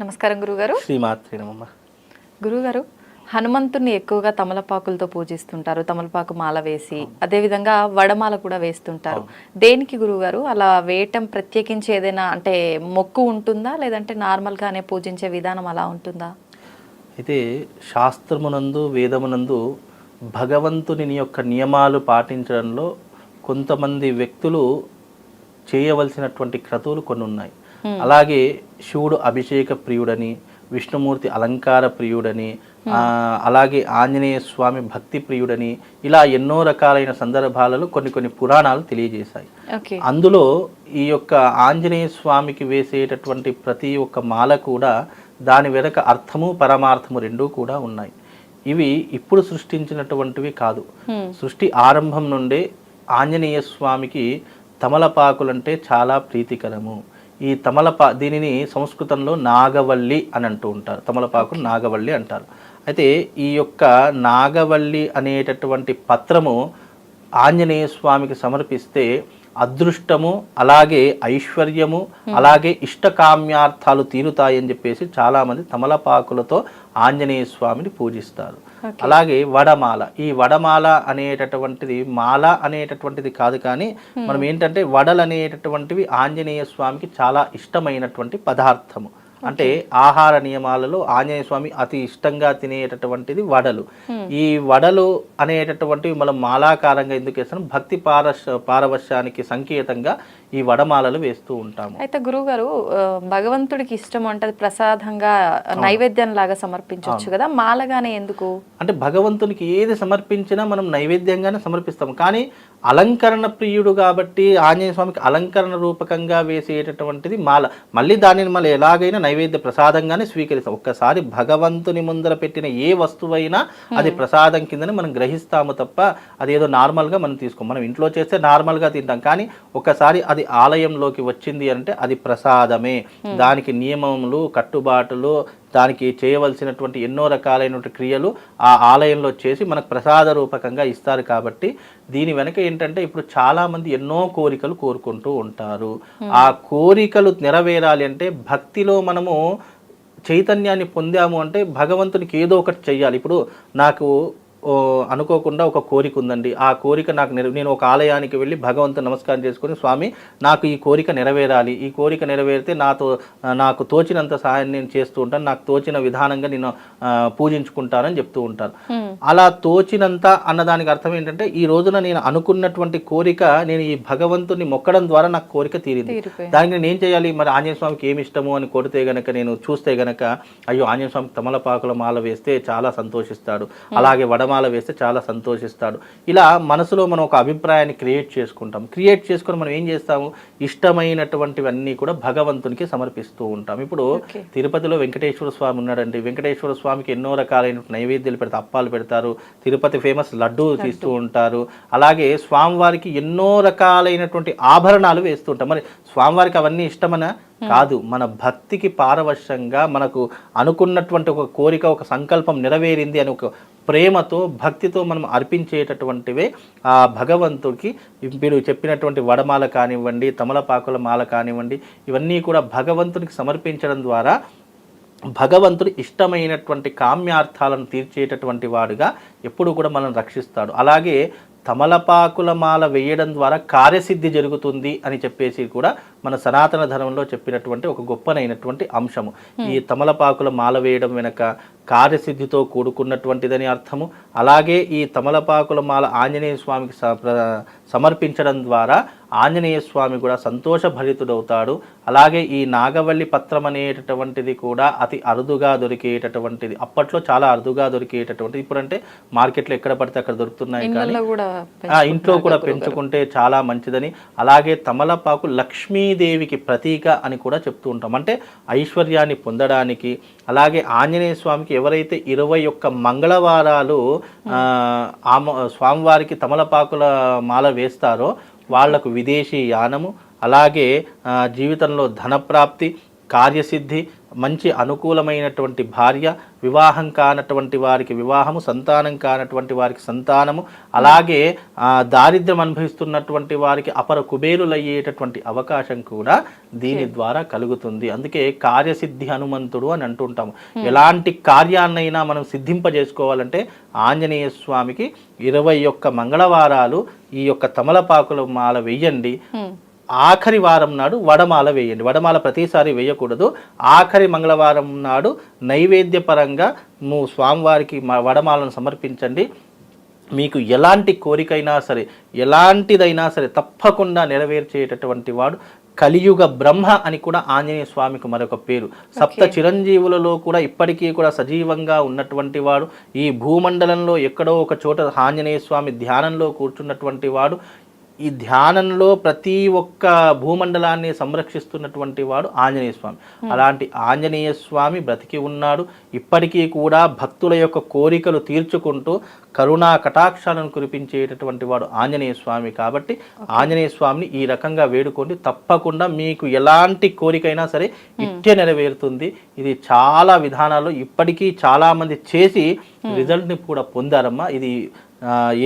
నమస్కారం గురుగారు. శ్రీమాత్రి నమమ్మ గురుగారు హనుమంతుని ఎక్కువగా తమలపాకులతో పూజిస్తుంటారు. తమలపాకు మాల వేసి అదేవిధంగా వడమాల కూడా వేస్తుంటారు. దేనికి గురుగారు? అలా వేయటం ప్రత్యేకించి ఏదైనా అంటే మొక్కు ఉంటుందా? లేదంటే నార్మల్గానే పూజించే విధానం అలా ఉంటుందా? అయితే శాస్త్రమునందు వేదమునందు భగవంతుని యొక్క నియమాలు పాటించడంలో కొంతమంది వ్యక్తులు చేయవలసినటువంటి క్రతువులు కొన్ని ఉన్నాయి. అలాగే శివుడు అభిషేక ప్రియుడని విష్ణుమూర్తి అలంకార ప్రియుడని అలాగే ఆంజనేయ స్వామి భక్తి ప్రియుడని ఇలా ఎన్నో రకాలైన సందర్భాలలో కొన్ని కొన్ని పురాణాలు తెలియజేశాయి. అందులో ఈ యొక్క ఆంజనేయ స్వామికి వేసేటటువంటి ప్రతి ఒక్క మాల కూడా దాని వెనక అర్థము పరమార్థము రెండూ కూడా ఉన్నాయి. ఇవి ఇప్పుడు సృష్టించినటువంటివి కాదు. సృష్టి ఆరంభం నుండే ఆంజనేయ స్వామికి తమలపాకులంటే చాలా ప్రీతికరము. ఈ తమలపా దీనిని సంస్కృతంలో నాగవల్లి అని అంటూ ఉంటారు. తమలపాకు నాగవల్లి అంటారు. అయితే ఈ యొక్క నాగవల్లి అనేటటువంటి పత్రము ఆంజనేయ స్వామికి సమర్పిస్తే అదృష్టము అలాగే ఐశ్వర్యము అలాగే ఇష్టకామ్యార్థాలు తీరుతాయని చెప్పేసి చాలామంది తమలపాకులతో ఆంజనేయ స్వామిని పూజిస్తారు. అలాగే వడమాల. ఈ వడమాల అనేటటువంటిది మాల అనేటటువంటిది కాదు కానీ మనం ఏంటంటే వడలు అనేటటువంటివి ఆంజనేయ స్వామికి చాలా ఇష్టమైనటువంటి పదార్థము. అంటే ఆహార నియమాలలో ఆంజనేయ స్వామి అతి ఇష్టంగా తినేటటువంటిది వడలు. ఈ వడలు అనేటటువంటివి మనం మాలాకారంగా ఎందుకు వేస్తాం భక్తి పారశ పారవశ్యానికి సంకేతంగా ఈ వడమాలలు వేస్తూ ఉంటాము. అయితే గురుగారు భగవంతుడికి ఇష్టం అంటే ప్రసాదంగా నైవేద్యం లాగా సమర్పించవచ్చు కదా? మాలగానే ఎందుకు? అంటే భగవంతునికి ఏది సమర్పించినా మనం నైవేద్యంగానే సమర్పిస్తాం కానీ అలంకరణ ప్రియుడు కాబట్టి ఆంజనేయ స్వామికి అలంకరణ రూపకంగా వేసేటటువంటిది మాల. మళ్ళీ దానిని మళ్ళీ ఎలాగైనా నైవేద్య ప్రసాదంగానే స్వీకరిస్తాం. ఒక్కసారి భగవంతుని ముందర పెట్టిన ఏ వస్తువైనా అది ప్రసాదం కిందనే మనం గ్రహిస్తాము తప్ప అదేదో నార్మల్గా మనం తీసుకోం. మనం ఇంట్లో చేస్తే నార్మల్గా తింటాం. కానీ ఒకసారి అది ఆలయంలోకి వచ్చింది అంటే అది ప్రసాదమే. దానికి నియమములు కట్టుబాటులు దానికి చేయవలసినటువంటి ఎన్నో రకాలైనటువంటి క్రియలు ఆ ఆలయంలో చేసి మనకు ప్రసాద రూపకంగా ఇస్తారు కాబట్టి దీని వెనక ఏంటంటే ఇప్పుడు చాలా మంది ఎన్నో కోరికలు కోరుకుంటూ ఉంటారు. ఆ కోరికలు నెరవేరాలి అంటే భక్తిలో మనము చైతన్యాన్ని పొందాము అంటే భగవంతునికి ఏదో ఒకటి చెయ్యాలి. ఇప్పుడు నాకు అనుకోకుండా ఒక కోరిక ఉందండి. ఆ కోరిక నాకు నెర నేను ఒక ఆలయానికి వెళ్ళి భగవంతుని నమస్కారం చేసుకుని స్వామి నాకు ఈ కోరిక నెరవేరాలి. ఈ కోరిక నెరవేరితే నాతో నాకు తోచినంత సహాయం నేను చేస్తూ ఉంటాను. నాకు తోచిన విధానంగా నేను పూజించుకుంటానని చెప్తూ ఉంటారు. అలా తోచినంత అన్నదానికి అర్థం ఏంటంటే ఈ రోజున నేను అనుకున్నటువంటి కోరిక నేను ఈ భగవంతుని మొక్కడం ద్వారా నాకు కోరిక తీరింది. దానికి నేను ఏం చేయాలి? మరి ఆంజనేయ స్వామికి ఏమి ఇష్టము అని కొడితే గనక నేను చూస్తే గనక అయ్యో ఆంజనేయ స్వామికి తమలపాకుల మాల వేస్తే చాలా సంతోషిస్తాడు. అలాగే వడమాల వేస్తే చాలా సంతోషిస్తాడు. ఇలా మనసులో మనం ఒక అభిప్రాయాన్ని క్రియేట్ చేసుకుంటాం. క్రియేట్ చేసుకొని మనం ఏం చేస్తాము? ఇష్టమైనటువంటివన్నీ కూడా భగవంతునికి సమర్పిస్తూ ఉంటాం. ఇప్పుడు. తిరుపతిలో వెంకటేశ్వర స్వామి ఉన్నాడండి. వెంకటేశ్వర స్వామికి ఎన్నో రకాలైన నైవేద్యాలు పెడతారు అప్పాలు పెడతారు. తిరుపతి ఫేమస్ లడ్డు తీస్తూ ఉంటారు. అలాగే స్వామివారికి ఎన్నో రకాలైనటువంటి ఆభరణాలు వేస్తూ ఉంటాం మరి స్వామివారికి అవన్నీ ఇష్టమనా? కాదు మన భక్తికి పారవశ్యంగా మనకు అనుకున్నటువంటి ఒక కోరిక ఒక సంకల్పం నెరవేరింది అని ఒక ప్రేమతో భక్తితో మనం అర్పించేటటువంటివే ఆ భగవంతుడికి. మీరు చెప్పినటువంటి వడమాల కానివ్వండి తమలపాకుల మాల కానివ్వండి ఇవన్నీ కూడా భగవంతునికి సమర్పించడం ద్వారా భగవంతుడు ఇష్టమైనటువంటి కామ్యార్థాలను తీర్చేటటువంటి వాడుగా ఎప్పుడు కూడా మనం రక్షిస్తాడు. అలాగే తమలపాకుల మాల వేయడం ద్వారా కార్యసిద్ధి జరుగుతుంది అని చెప్పేసి కూడా మన సనాతన ధర్మంలో చెప్పినటువంటి ఒక గొప్పనైనటువంటి అంశము. ఈ తమలపాకుల మాల వేయడం వెనక కార్యసిద్ధితో కూడుకున్నటువంటిదని అర్థము. అలాగే ఈ తమలపాకుల మాల ఆంజనేయ స్వామికి సమర్పించడం ద్వారా ఆంజనేయ స్వామి కూడా సంతోషభరితుడవుతాడు. అలాగే ఈ నాగవల్లి పత్రం అనేటటువంటిది కూడా అతి అరుదుగా దొరికేటటువంటిది. అప్పట్లో చాలా అరుదుగా దొరికేటటువంటిది. ఇప్పుడంటే మార్కెట్లో ఎక్కడ పడితే అక్కడ దొరుకుతున్నాయి కానీ ఇంట్లో కూడా పెంచుకుంటే చాలా మంచిదని. అలాగే తమలపాకు లక్ష్మీదేవికి ప్రతీక అని కూడా చెప్తూ ఉంటాం. అంటే ఐశ్వర్యాన్ని పొందడానికి అలాగే ఆంజనేయ స్వామికి ఎవరైతే ఇరవై ఒక్క మంగళవారాలు ఆమ స్వామివారికి తమలపాకుల మాల వేస్తారో వాళ్ళకు విదేశీ యానము అలాగే జీవితంలో ధనప్రాప్తి కార్యసిద్ధి మంచి అనుకూలమైనటువంటి భార్య వివాహం కానటువంటి వారికి వివాహము సంతానం కానటువంటి వారికి సంతానము అలాగే దారిద్ర్యం అనుభవిస్తున్నటువంటి వారికి అపర కుబేరులయ్యేటటువంటి అవకాశం కూడా దీని ద్వారా కలుగుతుంది. అందుకే కార్యసిద్ధి హనుమంతుడు అని అంటుంటాము. ఎలాంటి కార్యాన్నైనా మనం సిద్ధింపజేసుకోవాలంటే ఆంజనేయ స్వామికి ఇరవై ఒక్క మంగళవారాలు ఈ యొక్క తమలపాకుల మాల వెయ్యండి హ్మ్. ఆఖరి వారం నాడు వడమాల వేయండి. వడమాల ప్రతిసారి వేయకూడదు. ఆఖరి మంగళవారం నాడు నైవేద్యపరంగా నువ్వు స్వామివారికి వడమాలను సమర్పించండి. మీకు ఎలాంటి కోరికైనా సరే ఎలాంటిదైనా సరే తప్పకుండా నెరవేర్చేటటువంటి వాడు కలియుగ బ్రహ్మ అని కూడా ఆంజనేయ స్వామికి మరొక పేరు. సప్త చిరంజీవులలో కూడా ఇప్పటికీ కూడా సజీవంగా ఉన్నటువంటి వాడు ఈ భూమండలంలో ఎక్కడో ఒక చోట ఆంజనేయ స్వామి ధ్యానంలో కూర్చున్నటువంటి వాడు ఈ ధ్యానంలో ప్రతి ఒక్క భూమండలాన్ని సంరక్షిస్తున్నటువంటి వాడు ఆంజనేయ స్వామి. అలాంటి ఆంజనేయ స్వామి బ్రతికి ఉన్నాడు. ఇప్పటికీ కూడా భక్తుల యొక్క కోరికలు తీర్చుకుంటూ కరుణా కటాక్షాలను కురిపించేటటువంటి వాడు ఆంజనేయ స్వామి కాబట్టి ఆంజనేయ స్వామిని ఈ రకంగా వేడుకోండి. తప్పకుండా మీకు ఎలాంటి కోరికైనా సరే ఇట్టే నెరవేరుతుంది. ఇది చాలా విధానాల్లో ఇప్పటికీ చాలా మంది చేసి రిజల్ట్ని కూడా పొందారమ్మా. ఇది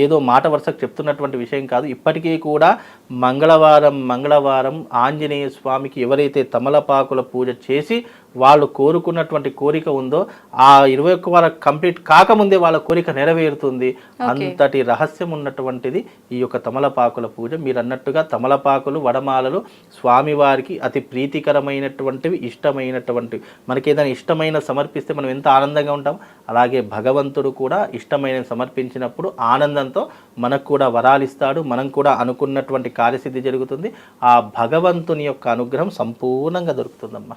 ఏదో మాట వరుసకు చెప్తున్నటువంటి విషయం కాదు. ఇప్పటికీ కూడా మంగళవారం మంగళవారం ఆంజనేయ స్వామికి ఎవరైతే తమలపాకుల పూజ చేసి వాళ్ళు కోరుకున్నటువంటి కోరిక ఉందో ఆ ఇరవై ఒక్క వారం కంప్లీట్ కాకముందే వాళ్ళ కోరిక నెరవేరుతుంది. అంతటి రహస్యం ఉన్నటువంటిది ఈ యొక్క తమలపాకుల పూజ. మీరు అన్నట్టుగా తమలపాకులు వడమాలలు స్వామివారికి అతి ప్రీతికరమైనటువంటివి ఇష్టమైనటువంటివి. మనకి ఏదైనా ఇష్టమైన సమర్పిస్తే మనం ఎంత ఆనందంగా ఉంటాం? అలాగే భగవంతుడు కూడా ఇష్టమైన సమర్పించినప్పుడు ఆనందంతో మనకు కూడా వరాలిస్తాడు. మనం కూడా అనుకున్నటువంటి కార్యసిద్ధి జరుగుతుంది. ఆ భగవంతుని యొక్క అనుగ్రహం సంపూర్ణంగా దొరుకుతుందమ్మా.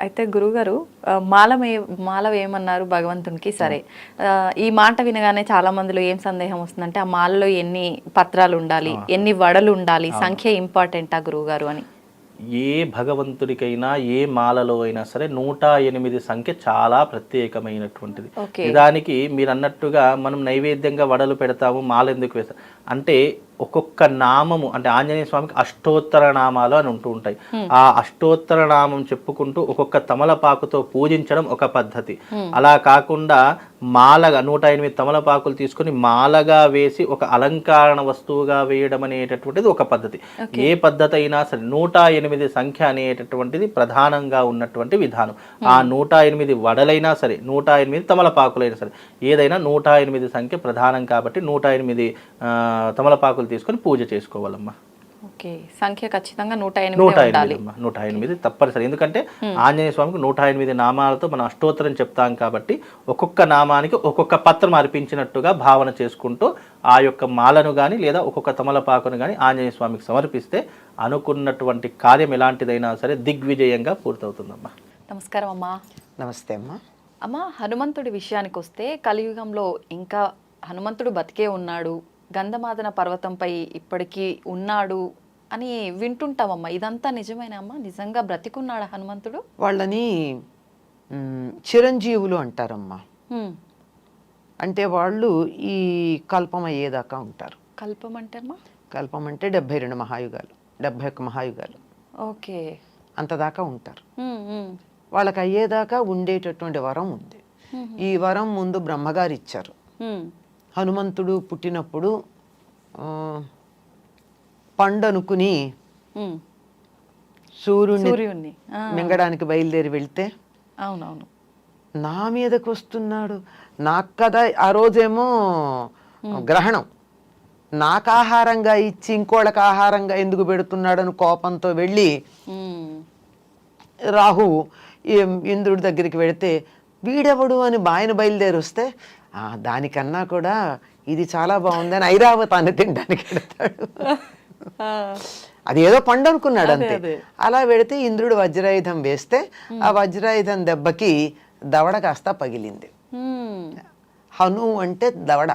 అయితే గురుగారు ఆ, మాల మే- మాల వేయమన్నారు భగవంతునికి సరే. ఈ మాట వినగానే చాలా మందిలో ఏం సందేహం వస్తుందంటే ఆ మాలలో ఎన్ని పత్రాలు ఉండాలి ఎన్ని వడలు ఉండాలి సంఖ్య ఇంపార్టెంటా గురువుగారు అని? ఏ భగవంతుడికైనా ఏ మాలలో అయినా సరే నూట ఎనిమిది సంఖ్య చాలా ప్రత్యేకమైనటువంటిది. నిజానికి మీరు అన్నట్టుగా మనం నైవేద్యంగా వడలు పెడతాము మాల ఎందుకు వేస్తాం? అంటే ఒక్కొక్క నామము అంటే ఆంజనేయ స్వామికి అష్టోత్తర నామాలు అని ఉంటూ ఉంటాయి. ఆ అష్టోత్తర నామం చెప్పుకుంటూ ఒక్కొక్క తమలపాకుతో పూజించడం ఒక పద్ధతి. అలా కాకుండా మాలగా నూట ఎనిమిది తమలపాకులు తీసుకొని మాలగా వేసి ఒక అలంకరణ వస్తువుగా వేయడం అనేటటువంటిది ఒక పద్ధతి. ఏ పద్ధతి అయినా సరే నూట ఎనిమిది సంఖ్య అనేటటువంటిది ప్రధానంగా ఉన్నటువంటి విధానం. ఆ నూట ఎనిమిది వడలైనా సరే నూట ఎనిమిది తమలపాకులైనా సరే ఏదైనా నూట ఎనిమిది సంఖ్య ప్రధానం కాబట్టి నూట ఎనిమిది తమలపాకులు తీసుకొని పూజ చేసుకోవాలమ్మా. ఓకే. సంఖ్య ఖచ్చితంగా నూట నూట ఎనిమిది నూట ఎనిమిది తప్పనిసరి. ఎందుకంటే ఆంజనేయ స్వామికి నూట ఎనిమిది నామాలతో మనం అష్టోత్తరం చెప్తాం కాబట్టి ఒక్కొక్క నామానికి ఒక్కొక్క పత్రం అర్పించినట్టుగా భావన చేసుకుంటూ ఆ యొక్క మాలను కానీ లేదా ఒక్కొక్క తమలపాకును కానీ ఆంజనేయ స్వామికి సమర్పిస్తే అనుకున్నటువంటి కార్యం ఎలాంటిదైనా సరే దిగ్విజయంగా పూర్తవుతుందమ్మా. నమస్కారం అమ్మా. నమస్తే అమ్మా. అమ్మ హనుమంతుడి విషయానికి వస్తే కలియుగంలో ఇంకా హనుమంతుడు బతికే ఉన్నాడు. గంధమాదన పర్వతంపై ఇప్పటికీ ఉన్నాడు. అని వింటుంటామమ్మా ఇదంతా నిజమేనా అమ్మా? నిజంగా బ్రతికున్నాడా హనుమంతుడు? వాళ్ళని చిరంజీవులు అంటారమ్మా. అంటే వాళ్ళు ఈ కల్పం అయ్యేదాకా ఉంటారు. కల్పం అంటే అమ్మా కల్పం అంటే డెబ్బై రెండు మహాయుగాలు డెబ్బై ఒక్క మహాయుగాలు. ఓకే. అంతదాకా ఉంటారు. వాళ్ళకి అయ్యేదాకా ఉండేటటువంటి వరం ఉంది. ఈ వరం ముందు బ్రహ్మగారు ఇచ్చారు. హనుమంతుడు పుట్టినప్పుడు పండనుకుని. సూర్యుడిని మింగడానికి బయలుదేరి వెళ్తే అవునవును. నా మీదకి వస్తున్నాడు. నాకు కదా ఆ రోజేమో గ్రహణం. నాకు ఆహారంగా ఇచ్చి ఇంకోళ్ళకి ఆహారంగా ఎందుకు పెడుతున్నాడని కోపంతో వెళ్ళి. రాహువు ఈ- ఇంద్రుడి దగ్గరికి వెళితే వీడెవడు? అని బాయన బయలుదేరి వస్తే "ఆ, దానికన్నా కూడా ఇది చాలా బాగుందని ఐరావతాన్ని తినడానికి వెడతాడు ఆ, అది ఏదో పండు అనుకున్నాడు అంతే. అలా పెడితే ఇంద్రుడు వజ్రాయుధం వేస్తే ఆ వజ్రాయుధం దెబ్బకి దవడ కాస్త పగిలింది. హను అంటే దవడ.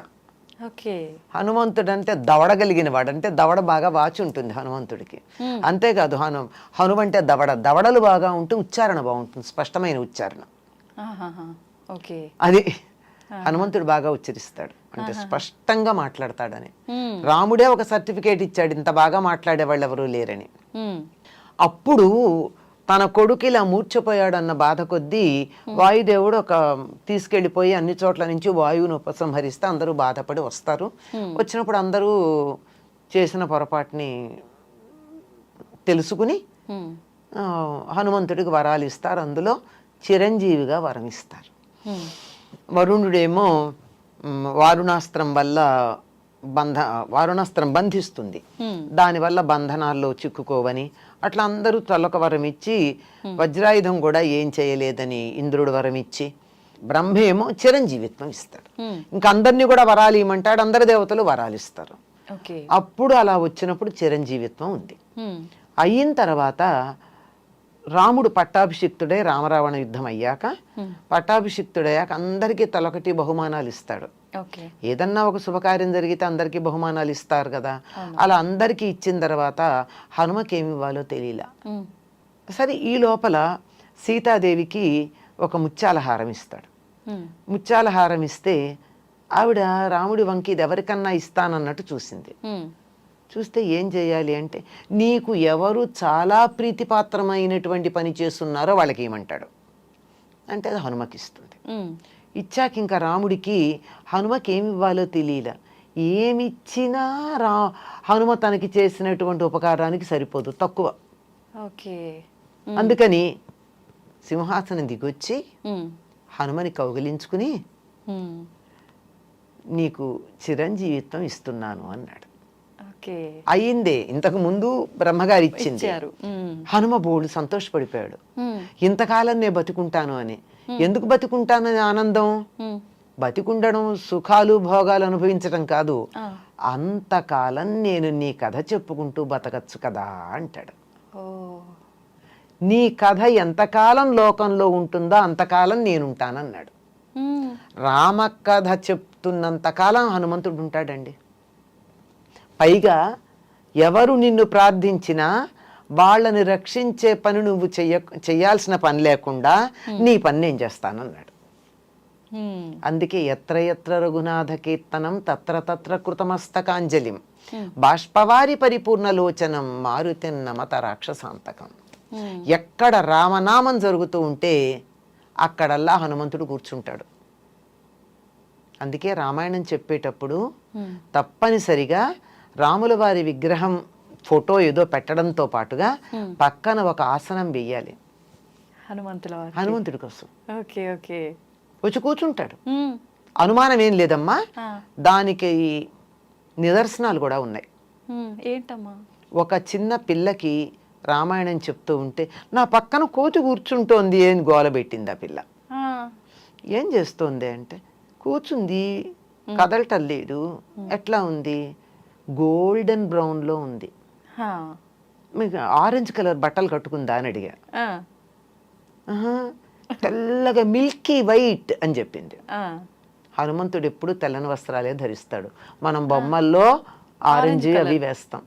హనుమంతుడు అంటే దవడగలిగిన వాడు. అంటే దవడ బాగా వాచి ఉంటుంది హనుమంతుడికి. అంతేకాదు హను హను అంటే దవడ. దవడలు బాగా ఉంటే ఉచ్చారణ బాగుంటుంది స్పష్టమైన ఉచ్చారణ. అది హనుమంతుడు బాగా ఉచ్చరిస్తాడు. అంటే స్పష్టంగా మాట్లాడతాడని. రాముడే ఒక సర్టిఫికేట్ ఇచ్చాడు ఇంత బాగా మాట్లాడే వాళ్ళు ఎవరూ లేరని. అప్పుడు తన కొడుకు ఇలా మూర్ఛపోయాడు అన్న బాధ కొద్దీ వాయుదేవుడు ఒక తీసుకెళ్ళిపోయి అన్ని చోట్ల నుంచి వాయువును ఉపసంహరిస్తే అందరూ బాధపడి వస్తారు. వచ్చినప్పుడు అందరూ చేసిన పొరపాటుని తెలుసుకుని హనుమంతుడికి వరాలు ఇస్తారు. అందులో చిరంజీవిగా వరం ఇస్తారు. వరుణుడేమో వారుణాస్త్రం వల్ల బంధ వారుణాస్త్రం బంధిస్తుంది. దానివల్ల బంధనాల్లో చిక్కుకోవని అట్లా అందరూ తలొక వరం ఇచ్చి వజ్రాయుధం కూడా ఏం చేయలేదని ఇంద్రుడు వరం ఇచ్చి బ్రహ్మేమో చిరంజీవిత్వం ఇస్తాడు. ఇంకా అందరినీ కూడా వరాలు ఇవ్వమంటాడు అందరి దేవతలు వరాలు ఇస్తారు. అప్పుడు అలా వచ్చినప్పుడు చిరంజీవిత్వం ఉంది. అయిన తర్వాత రాముడు పట్టాభిషిక్తుడే రామరావణ యుద్ధం అయ్యాక పట్టాభిషిక్తుడయ్యాక అందరికీ తలొకటి బహుమానాలు ఇస్తాడు. ఏదన్నా ఒక శుభకార్యం జరిగితే అందరికీ బహుమానాలు ఇస్తారు కదా. అలా అందరికీ ఇచ్చిన తర్వాత హనుమకి ఏమి ఇవ్వాలో తెలియలా. హ్మ్. సరే ఈ లోపల సీతాదేవికి ఒక ముత్యాల హారం ఇస్తాడు. హ్మ్. ముత్యాల హారం ఇస్తే ఆవిడ రాముడి వంకి ఇది ఎవరికన్నా ఇస్తానన్నట్టు చూసింది. చూస్తే ఏం చేయాలి అంటే నీకు ఎవరు చాలా ప్రీతిపాత్రమైనటువంటి పని చేస్తున్నారో వాళ్ళకి ఏమంటాడు అంటే అది హనుమకి ఇస్తుంది హ్మ్. ఇచ్చాక ఇంకా రాముడికి హనుమకి ఏమి ఇవ్వాలో తెలియలే. ఏమిచ్చినా రా హనుమ తనకి చేసినటువంటి ఉపకారానికి సరిపోదు తక్కువ. ఓకే. అందుకని సింహాసనం దిగొచ్చి. హనుమని కౌగిలించుకుని. నీకు చిరంజీవిత్వం ఇస్తున్నాను అన్నాడు. అయ్యిందే. ఇంతకు ముందు బ్రహ్మగారు ఇచ్చింది. హనుమ బోడు సంతోషపడిపోయాడు. ఇంతకాలం నేను బతికుంటాను అని. ఎందుకు బతికుంటానని ఆనందం. బతికుండడం సుఖాలు భోగాలు అనుభవించడం కాదు. అంతకాలం నేను నీ కథ చెప్పుకుంటూ బతకచ్చు కదా అంటాడు. నీ కథ ఎంతకాలం లోకంలో ఉంటుందో అంతకాలం నేనుంటానన్నాడు. రామ కథ చెప్తున్నంతకాలం హనుమంతుడు ఉంటాడండి పైగా ఎవరు నిన్ను ప్రార్థించినా వాళ్ళని రక్షించే పని నువ్వు చెయ్య చెయ్యాల్సిన పని లేకుండా నీ పని నేను చేస్తానన్నాడు. అందుకే ఎత్ర ఎత్ర రఘునాథ కీర్తనం తత్ర తత్ర కృతమస్తకాంజలిం బాష్పవారి పరిపూర్ణలోచనం మారుతిన్నమత రాక్షసాంతకం హ్మ్. ఎక్కడ రామనామం జరుగుతూ ఉంటే అక్కడల్లా హనుమంతుడు కూర్చుంటాడు అందుకే రామాయణం చెప్పేటప్పుడు. తప్పనిసరిగా రాముల వారి విగ్రహం ఫోటో ఏదో పెట్టడంతో పాటుగా పక్కన ఒక ఆసనం హనుమంతుల వారు హనుమంతుడి కోసం. Okay okay. వచ్చి కూర్చుంటాడు. అనుమానం ఏం లేదమ్మా. దానికి నిదర్శనాలు కూడా ఉన్నాయి. ఏంటమ్మా? ఒక చిన్న పిల్లకి రామాయణం చెప్తూ ఉంటే నా పక్కన కోతి కూర్చుంటోంది అని గోల పెట్టింది ఆ పిల్ల. ఏం చేస్తోంది అంటే కూర్చుంది కదలటం లేదు. ఎట్లా ఉంది? గోల్డెన్ బ్రౌన్లో ఉంది. హా. మీకు ఆరెంజ్ కలర్ బట్టలు కట్టుకుందా అని అడిగా. తెల్లగా మిల్కీ వైట్ అని చెప్పింది. హనుమంతుడు ఎప్పుడు తెల్లని వస్త్రాలే ధరిస్తాడు. మనం బొమ్మల్లో ఆరెంజ్ అవి వేస్తాం.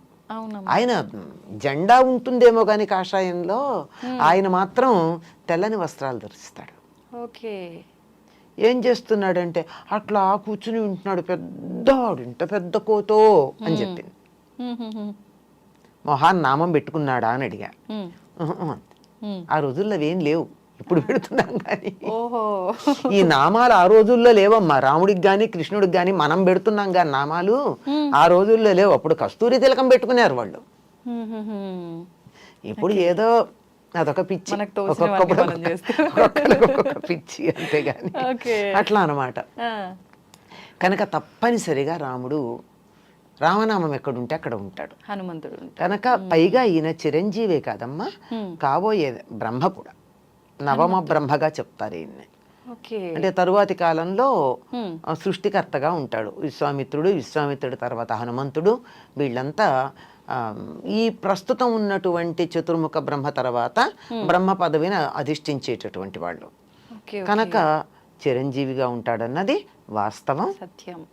ఆయన జెండా ఉంటుందేమో కానీ కాషాయంలో ఆయన మాత్రం తెల్లని వస్త్రాలు ధరిస్తాడు. ఓకే. ఏం చేస్తున్నాడంటే అట్లా కూర్చుని ఉంటున్నాడు పెద్దవాడు ఇంత పెద్ద కోతో అని చెప్పింది. మొహాన్ నామం పెట్టుకున్నాడా అని అడిగా. ఆ రోజుల్లో అవేం లేవు. ఇప్పుడు పెడుతున్నాం కానీ. ఓహో. ఈ నామాలు ఆ రోజుల్లో లేవమ్మా. రాముడికి కానీ కృష్ణుడికి కానీ మనం పెడుతున్నాం కానీ నామాలు ఆ రోజుల్లో లేవు. అప్పుడు కస్తూరి తిలకం పెట్టుకున్నారు వాళ్ళు. ఇప్పుడు ఏదో అదొక పిచ్చి. ఒక్కొక్క పిచ్చి అంతేగాని. అట్లా అన్నమాట. ఆ. కనుక తప్పనిసరిగా రాముడు రామనామం ఎక్కడుంటే అక్కడ ఉంటాడు. హనుమంతుడు. కనుక పైగా ఈయన చిరంజీవే కాదమ్మా. కాబోయే బ్రహ్మ కూడా. నవమ బ్రహ్మగా చెప్తారు ఈయన్ని. అంటే తరువాతి కాలంలో సృష్టికర్తగా ఉంటాడు. విశ్వామిత్రుడు విశ్వామిత్రుడు తర్వాత హనుమంతుడు. వీళ్ళంతా ఈ ప్రస్తుతం ఉన్నటువంటి చతుర్ముఖ బ్రహ్మ తర్వాత బ్రహ్మ పదవిని అధిష్ఠించేటటువంటి వాళ్ళు. కనుక చిరంజీవిగా ఉంటాడన్నది వాస్తవం. సత్యం.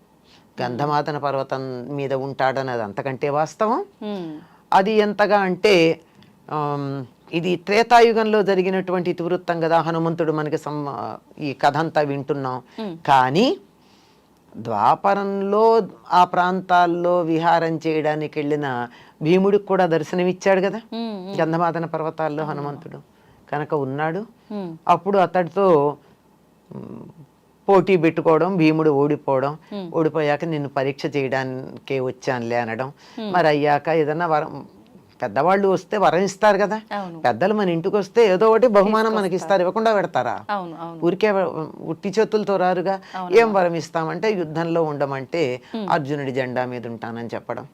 గంధమాదన పర్వతం మీద ఉంటాడన్నది అంతకంటే వాస్తవం. హ్మ్. అది ఎంతగా అంటే ఇది త్రేతాయుగంలో జరిగినటువంటి ఇతివృత్తం కదా హనుమంతుడు మనకి సం ఈ కథ అంతా వింటున్నాం కానీ ద్వాపరంలో ఆ ప్రాంతాల్లో విహారం చేయడానికి వెళ్ళిన భీముడికి కూడా దర్శనమిచ్చాడు కదా. గంధమాదన పర్వతాల్లో హనుమంతుడు కనుక ఉన్నాడు. అప్పుడు అతడితో పోటీ పెట్టుకోవడం భీముడు ఓడిపోవడం ఓడిపోయాక నిన్ను పరీక్ష చేయడానికే వచ్చానులే అనడం. మరి అయ్యాక ఏదన్నా వరం పెద్దవాళ్ళు వస్తే వరం ఇస్తారు కదా. పెద్దలు మన ఇంటికి వస్తే ఏదో ఒకటి బహుమానం మనకి ఇస్తారు ఇవ్వకుండా పెడతారా? ఊరికే ఉట్టి చేతులతో రారుగా. ఏం వరం ఇస్తామంటే యుద్ధంలో ఉండమంటే అర్జునుడి జెండా మీద ఉంటానని చెప్పడం.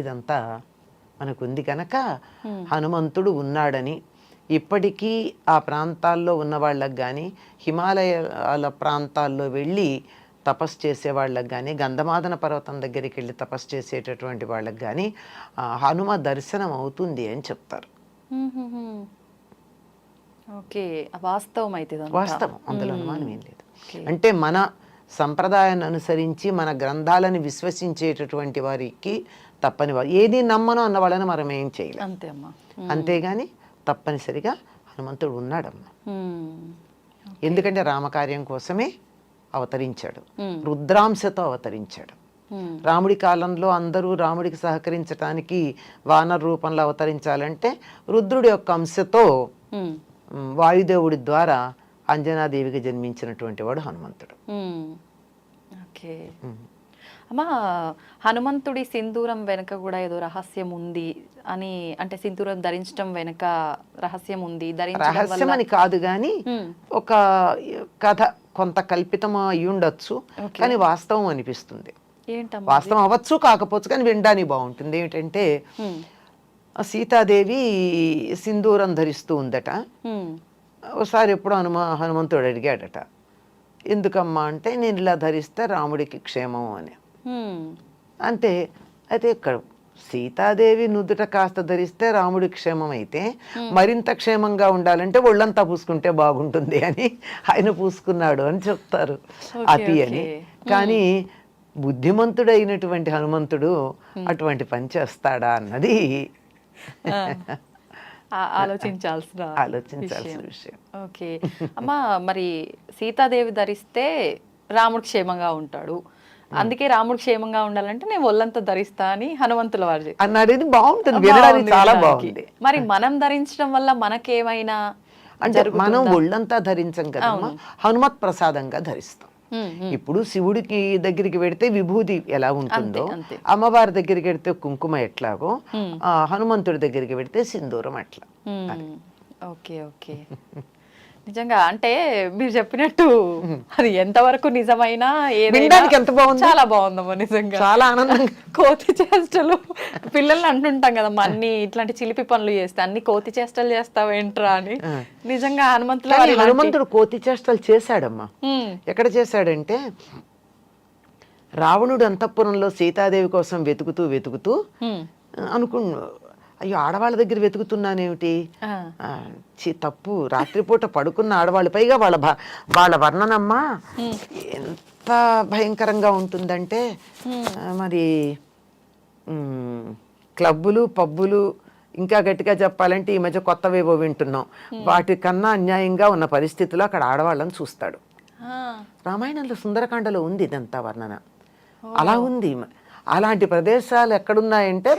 ఇదంతా మనకుంది కనుక హనుమంతుడు ఉన్నాడని. ఇప్పటికీ ఆ ప్రాంతాల్లో ఉన్న వాళ్ళకి కానీ హిమాలయాల ప్రాంతాల్లో వెళ్ళి తపస్సు చేసే వాళ్ళకి కానీ గంధమాదన పర్వతం దగ్గరికి వెళ్ళి తపస్సు చేసేటటువంటి వాళ్ళకి కానీ హనుమ దర్శనం అవుతుంది అని చెప్తారు. ఓకే. వాస్తవం అయితే ఇదంతా. వాస్తవం. అందులో అనుమానం ఏం లేదు. అంటే మన సంప్రదాయాన్ని అనుసరించి మన గ్రంథాలను విశ్వసించేటటువంటి వారికి తప్పని వారు ఏది నమ్మను అన్న వాళ్ళని మనం ఏం చేయలేం. అంతే అమ్మా. అంతేగాని తప్పనిసరిగా హనుమంతుడు ఉన్నాడమ్మా. ఎందుకంటే రామకార్యం కోసమే అవతరించాడు Hmm. రుద్రాంశతో అవతరించాడు హ్మ్. రాముడి కాలంలో అందరూ రాముడికి సహకరించడానికి వానర రూపంలో అవతరించాలంటే రుద్రుడి యొక్క అంశతో. మ్, వాయుదేవుడి ద్వారా అంజనాదేవికి జన్మించినటువంటి వాడు హనుమంతుడు. ఓకే అమ్మా హనుమంతుడి సింధూరం వెనుక కూడా ఏదో రహస్యం ఉంది అని అంటే సింధూరం ధరించడం వెనుక రహస్యం ఉంది రహస్యం అని కాదు కానీ. ఒక కథ కొంత కల్పితం అయి ఉండొచ్చు. కానీ వాస్తవం అనిపిస్తుంది. వాస్తవం అవ్వచ్చు కాకపోవచ్చు కానీ వినడానికి బాగుంటుంది. ఏమిటంటే సీతాదేవి సింధూరం ధరిస్తూ ఉందట. ఒకసారి ఎప్పుడు హనుమ హనుమంతుడు అడిగాడట. ఎందుకమ్మా అంటే నేను ఇలా ధరిస్తే రాముడికి క్షేమం అని. అంతే అయితే ఇక్కడ సీతాదేవి నుదుట కాస్త ధరిస్తే రాముడి క్షేమం అయితే మరింత క్షేమంగా ఉండాలంటే ఒళ్ళంతా పూసుకుంటే బాగుంటుంది అని ఆయన పూసుకున్నాడు అని చెప్తారు. అతి అని. కానీ బుద్ధిమంతుడైనటువంటి హనుమంతుడు అటువంటి పని చేస్తాడా అన్నది ఆలోచించాల్సిన ఆలోచించాల్సిన విషయం. ఓకే. అమ్మా మరి సీతాదేవి ధరిస్తే రాముడు క్షేమంగా ఉంటాడు. అందుకే రాముడు క్షేమంగా ఉండాలంటే నేను ఒళ్ళంతా ధరిస్తా అని హనుమంతుల వారు వినడానికి బాగుంది చాలా. బాగుంది. మరి మనం ధరించడం వల్ల మనకేమైనా అంటే మనం ఒళ్ళంతా ధరించం కదమ్మా హనుమత్ ప్రసాదంగా ధరిస్తాం. హ్మ్, హ్మ్. ఇప్పుడు శివుడికి దగ్గరికి పెడితే విభూది ఎలా ఉంటుందో. అమ్మవారి దగ్గరికి పెడితే కుంకుమ ఎట్లాగో ఆ, హనుమంతుడి దగ్గరికి పెడితే సింధూరం అట్లా. ఓకే ఓకే నిజంగా అంటే మీరు చెప్పినట్టు అది ఎంతవరకు నిజమైనా ఏదైనా వినడానికి ఎంత బాగుంది? చాలా బాగుందమ్మా నిజంగా. చాలా ఆనందంగా. కోతి చేష్టలు. పిల్లల్ని అంటుంటాం కదమ్మా అన్ని ఇట్లాంటి చిలిపి పనులు చేస్తే అన్ని కోతి చేష్టలు చేస్తావేంట్రా అని. నిజంగా ఇలాంటి- హనుమంతుడు కోతి చేష్టలు చేశాడమ్మా. మ్మ్. ఎక్కడ చేశాడంటే రావణుడు అంతఃపురంలో సీతాదేవి కోసం వెతుకుతూ వెతుకుతూ. అనుకు అయ్యో ఆడవాళ్ళ దగ్గర వెతుకుతున్నానేమిటి? ఛీ తప్పు. రాత్రిపూట పడుకున్న ఆడవాళ్ళు. పైగా వాళ్ళ వాళ్ళ వర్ణనమ్మా. ఎంత భయంకరంగా ఉంటుందంటే మరి క్లబ్బులు పబ్బులు ఇంకా గట్టిగా చెప్పాలంటే ఈ మధ్య కొత్తవేవో వింటున్నాం. వాటి కన్నా అన్యాయంగా ఉన్న పరిస్థితిలో అక్కడ ఆడవాళ్ళని చూస్తాడు. రామాయణంలో సుందరకాండలో ఉంది ఇదంతా వర్ణన. అలా ఉంది. అలాంటి ప్రదేశాలు ఎక్కడున్నాయంటే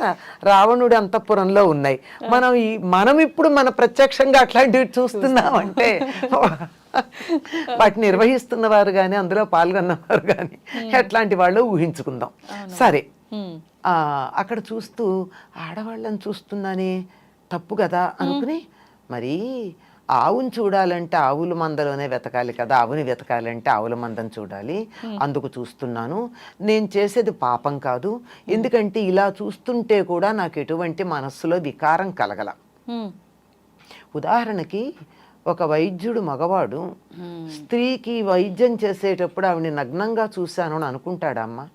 రావణుడి అంతఃపురంలో ఉన్నాయి. మనం ఈ మనం ఇప్పుడు మన ప్రత్యక్షంగా అట్లాంటివి చూస్తున్నామంటే వాటిని నిర్వహిస్తున్న వారు కానీ అందులో పాల్గొన్నవారు కానీ ఎట్లాంటి వాళ్ళు ఊహించుకుందాం. సరే. అక్కడ చూస్తూ ఆడవాళ్ళని చూస్తున్నానే తప్పు కదా అనుకుని మరి ఆవుని చూడాలంటే ఆవుల మందలోనే వెతకాలి కదా ఆవుని వెతకాలంటే ఆవుల మందని చూడాలి. అందుకు చూస్తున్నాను. నేను చేసేది పాపం కాదు. ఎందుకంటే ఇలా చూస్తుంటే కూడా నాకు ఎటువంటి మనస్సులో వికారం కలగల. ఉదాహరణకి ఒక వైద్యుడు మగవాడు స్త్రీకి వైద్యం చేసేటప్పుడు ఆవిడని నగ్నంగా చూశాను అని అనుకుంటాడమ్మా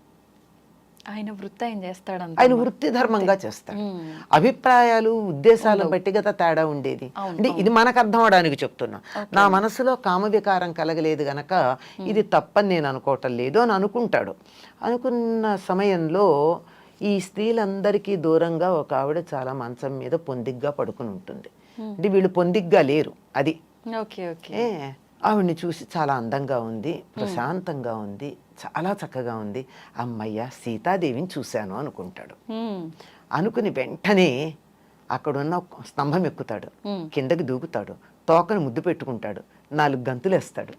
ఆయన వృత్తి ఆయన చేస్తాడంత ఆయన వృత్తి ధర్మంగా చేస్తాడు. అభిప్రాయాలు ఉద్దేశాలను బట్టి కదా తేడా ఉండేది. అంటే ఇది మనకు అర్థం అవడానికి చెప్తున్నా. నా మనసులో కామ వికారం కలగలేదు గనక ఇది తప్పని నేను అనుకోవటం లేదు అని అనుకుంటాడు. అనుకున్న సమయంలో ఈ స్త్రీలందరికీ దూరంగా ఒక ఆవిడ చాలా మంచం మీద పొందిగ్గా పడుకుని ఉంటుంది. అంటే వీళ్ళు పొందిగ్గా లేరు అది. Okay okay. ఆవిడ్ని చూసి చాలా అందంగా ఉంది ప్రశాంతంగా ఉంది. చాలా చక్కగా ఉంది. అమ్మయ్య సీతాదేవిని చూశాను అనుకుంటాడు. అనుకుని వెంటనే అక్కడున్న స్తంభం ఎక్కుతాడు. కిందకి దూకుతాడు. తోకను ముద్దు పెట్టుకుంటాడు. నాలుగు గంతులు వేస్తాడు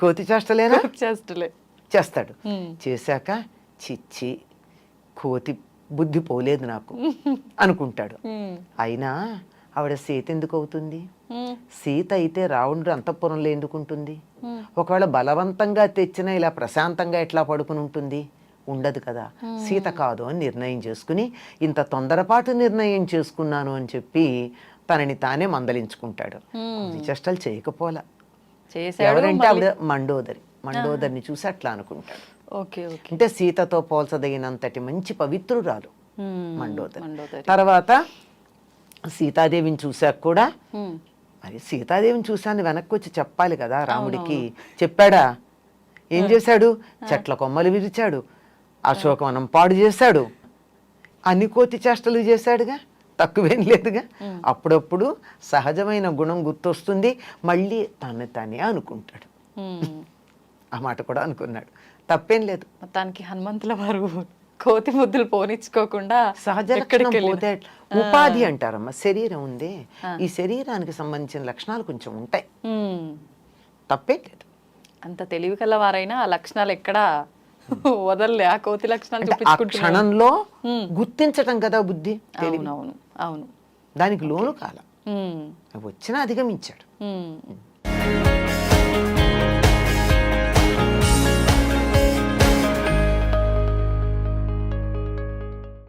కోతి చేష్టలేనా? చేస్తలే చేస్తాడు. చేశాక చిచ్చి కోతి బుద్ధి పోలేదు నాకు అనుకుంటాడు. అయినా ఆవిడ సీత ఎందుకు అవుతుంది. సీత అయితే రావణుడు అంతఃపురంలో ఎందుకు ఉంటుంది ఉమ్. ఒకవేళ బలవంతంగా తెచ్చినా ఇలా ప్రశాంతంగా ఎట్లా పడుకుని ఉంటుంది? ఉండదు కదా. సీత కాదు అని నిర్ణయం చేసుకుని ఇంత తొందరపాటు నిర్ణయం చేసుకున్నాను అని చెప్పి తనని తానే మందలించుకుంటాడు. చేష్టలు చేయకపోలా. ఎవరంటే ఆవిడ మండోదరి. మండోదరిని చూసి అట్లా అనుకుంటాడు. అంటే సీతతో పోల్చదగినంతటి మంచి పవిత్రురాలు మండోదరి. తర్వాత సీతాదేవిని చూశాక కూడా మరి సీతాదేవిని చూశాను వెనక్కి వచ్చి చెప్పాలి కదా రాముడికి. చెప్పాడా? ఏం చేశాడు? చెట్ల కొమ్మలు విరిచాడు అశోకవనం పాడు చేశాడు అన్ని కోతి చేష్టలు చేశాడుగా తక్కువేం లేదుగా. అప్పుడప్పుడు సహజమైన గుణం గుర్తొస్తుంది మళ్ళీ తను తనే అనుకుంటాడు. ఆ మాట కూడా అనుకున్నాడు. తప్పేం లేదు. మొత్తానికి హనుమంతుల వారు కోతి ముద్దులు పోనిచ్చుకోకుండా సహజ. పోతే ఉపాధి అంటారమ్మా శరీరం ఉంది. ఈ శరీరానికి సంబంధించిన లక్షణాలు కొంచెం ఉంటాయి. తప్పేం లేదు. అంత తెలివి కల వారైనా ఆ లక్షణాలు ఎక్కడా వదలలే. ఆ కోతి లక్షణాలు క్షణంలో గుర్తించటం కదా బుద్ధి అవునవును అవును. దానికి లోను కాల. వచ్చినా అధిగమించాడు.